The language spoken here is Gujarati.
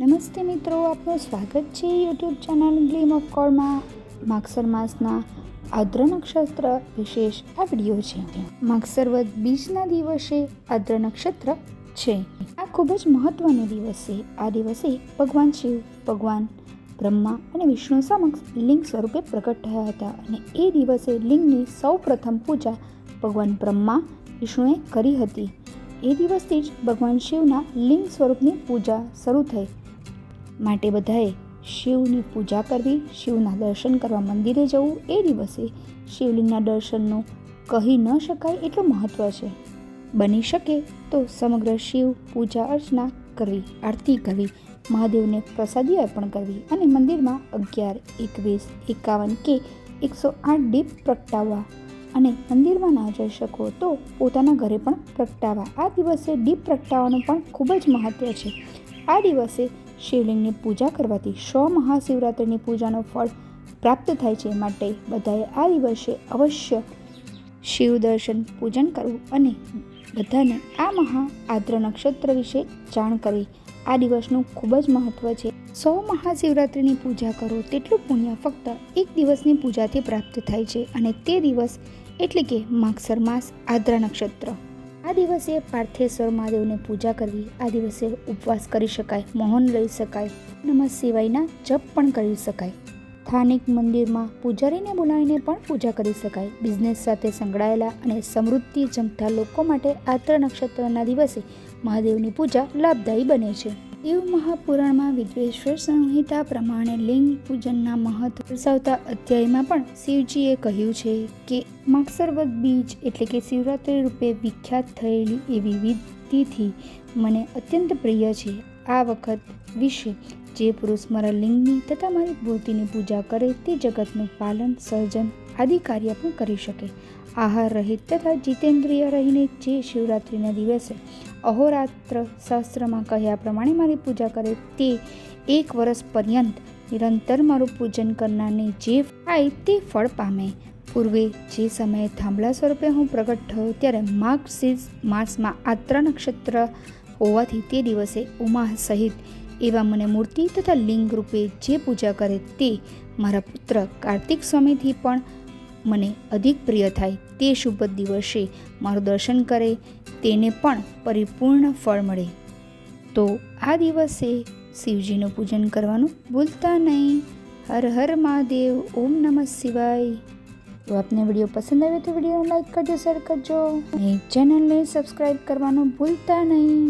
નમસ્તે મિત્રો, આપનું સ્વાગત છે યુટ્યુબ ચેનલ ગ્લીમ ઓફ કોળમાં માગસર માસના આદ્ર નક્ષત્ર વિશેષ આ વીડિયો છે. માગસર વધ બીજના દિવસે આદ્ર નક્ષત્ર છે. આ ખૂબ જ મહત્વનો દિવસ છે. આ દિવસે ભગવાન શિવ, ભગવાન બ્રહ્મા અને વિષ્ણુ સમક્ષ લિંગ સ્વરૂપે પ્રગટ થયા હતા અને એ દિવસે લિંગની સૌ પ્રથમ પૂજા ભગવાન બ્રહ્મા, વિષ્ણુએ કરી હતી. એ દિવસથી જ ભગવાન શિવના લિંગ સ્વરૂપની પૂજા શરૂ થઈ. માટે બધાએ શિવની પૂજા કરવી, શિવના દર્શન કરવા મંદિરે જવું એ દિવસે શિવલિંગના દર્શનનું કહી ન શકાય એટલું મહત્ત્વ છે. બની શકે તો સમગ્ર શિવ પૂજા અર્ચના કરવી, આરતી કરવી, મહાદેવને પ્રસાદી અર્પણ કરવી અને મંદિરમાં અગિયાર, એકવીસ, એકાવન કે એકસો આઠ દીપ પ્રગટાવવા અને મંદિરમાં ના જઈ શકો તો પોતાના ઘરે પણ પ્રગટાવવા આ દિવસે દીપ પ્રગટાવવાનું પણ ખૂબ જ મહત્ત્વ છે. આ દિવસે શિવલિંગની પૂજા કરવાથી સો મહાશિવરાત્રિની પૂજાનો ફળ પ્રાપ્ત થાય છે માટે બધાએ આ દિવસે અવશ્ય શિવ દર્શન પૂજન કરવું અને બધાને આ મહા આદ્ર નક્ષત્ર વિશે જાણ કરવી. આ દિવસનું ખૂબ જ મહત્ત્વ છે. સો મહાશિવરાત્રિની પૂજા કરો તેટલું પુણ્ય ફક્ત એક દિવસની પૂજાથી પ્રાપ્ત થાય છે અને તે દિવસ એટલે કે માગસર માસ આદ્ર નક્ષત્ર. આ દિવસે પાર્થેશ્વર મહાદેવને પૂજા કરવી, આ દિવસે ઉપવાસ કરી શકાય મૌન લઈ શકાય, નમઃ શિવાયના જપ પણ કરી શકાય. સ્થાનિક મંદિરમાં પૂજારીને બોલાવીને પણ પૂજા કરી શકાય. બિઝનેસ સાથે સંકળાયેલા અને સમૃદ્ધિ જમતા લોકો માટે આત્ર નક્ષત્રના દિવસે મહાદેવની પૂજા લાભદાયી બને છે. શિવ મહાપુરાણમાં વિદ્વેશ્વર સંહિતા પ્રમાણે લિંગ પૂજનના મહત્વ દર્શાવતા અધ્યાયમાં પણ શિવજીએ કહ્યું છે કે માગસરવદ બીજ એટલે કે શિવરાત્રિ રૂપે વિખ્યાત થયેલી એવી વિધિથી મને અત્યંત પ્રિય છે. આ વખત વિશે જે પુરુષ મારા લિંગની તથા મારી મૂર્તિની પૂજા કરે તે જગતનું પાલન, સર્જન આદિ કાર્ય પણ કરી શકે. આહાર રહિત તથા જીતેન્દ્રિય રહીને જે શિવરાત્રિના દિવસે અહોરાત્ર શાસ્ત્રમાં કહ્યા પ્રમાણે મારી પૂજા કરે તે એક વર્ષ પર્યંત નિરંતર મારું પૂજન કરનારને જે થાય તે ફળ પામે. પૂર્વે જે સમયે થાંભલા સ્વરૂપે હું પ્રગટ થયો ત્યારે માર્ગશીર્ષ માસમાં આત્ર નક્ષત્ર હોવાથી તે દિવસે ઉમા સહિત એવા મને મૂર્તિ તથા લિંગ રૂપે જે પૂજા કરે તે મારા પુત્ર કાર્તિક સ્વામીથી પણ મને અધિક પ્રિય થાય તે શુભ દિવસે મારું દર્શન કરે, તેને પણ પરિપૂર્ણ ફળ મળે. તો આ દિવસે શિવજીનું પૂજન કરવાનું ભૂલતા નહીં. હર હર મહાદેવ, ઓમ નમઃ શિવાય. તો આપને વીડિયો પસંદ આવ્યો તો વિડીયોને લાઈક કરજો, શેર કરજો અને ચેનલને સબસ્ક્રાઈબ કરવાનું ભૂલતા નહીં.